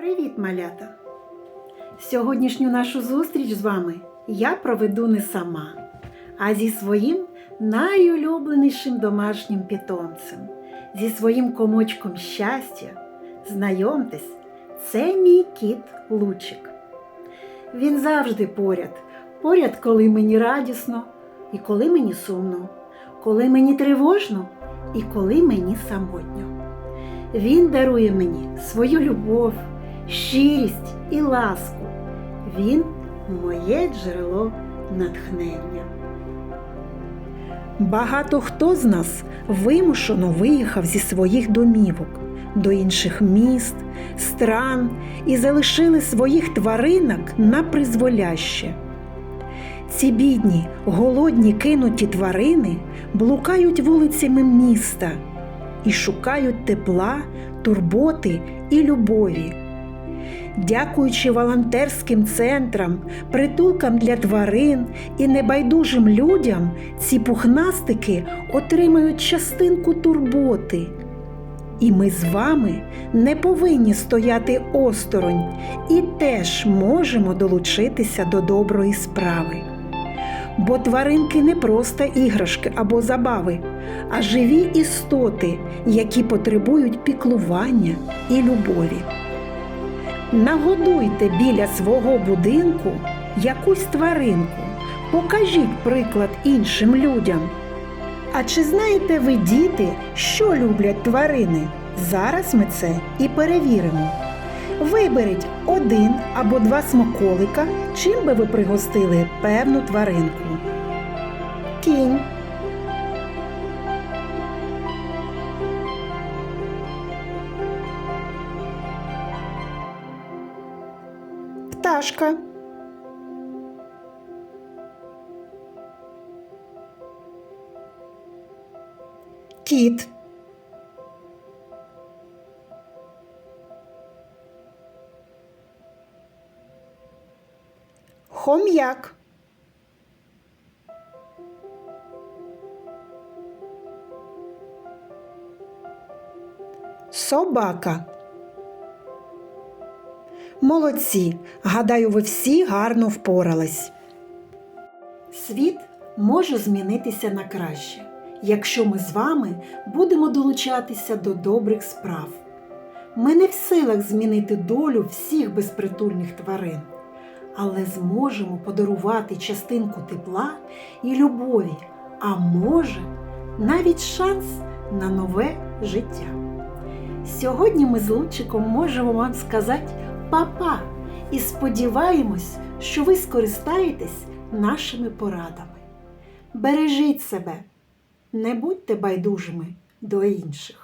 Привіт, малята! Сьогоднішню нашу зустріч з вами я проведу не сама, а зі своїм найулюбленішим домашнім питомцем, зі своїм комочком щастя. Знайомтесь, це мій кіт Лучик. Він завжди поряд, поряд, коли мені радісно і коли мені сумно, коли мені тривожно і коли мені самотньо. Він дарує мені свою любов, щирість і ласку. Він моє джерело натхнення. Багато хто з нас вимушено виїхав зі своїх домівок до інших міст, стран і залишили своїх тваринок на призволяще. Ці бідні, голодні кинуті тварини блукають вулицями міста і шукають тепла, турботи і любові. Дякуючи волонтерським центрам, притулкам для тварин і небайдужим людям, ці пухнастики отримають частинку турботи. І ми з вами не повинні стояти осторонь і теж можемо долучитися до доброї справи. Бо тваринки не просто іграшки або забави, а живі істоти, які потребують піклування і любові. Нагодуйте біля свого будинку якусь тваринку, покажіть приклад іншим людям. А чи знаєте ви, діти, що люблять тварини? Зараз ми це і перевіримо. Виберіть один або два смаколика, чим би ви пригостили певну тваринку. Кінь. Пташка. Кіт. Хом'як. Собака. Молодці. Гадаю, ви всі гарно впорались. Світ може змінитися на краще, якщо ми з вами будемо долучатися до добрих справ. Ми не в силах змінити долю всіх безпритульних тварин, але зможемо подарувати частинку тепла і любові, а може, навіть шанс на нове життя. Сьогодні ми з Лучиком можемо вам сказати па-па і сподіваємось, що ви скористаєтесь нашими порадами. Бережіть себе, не будьте байдужими до інших.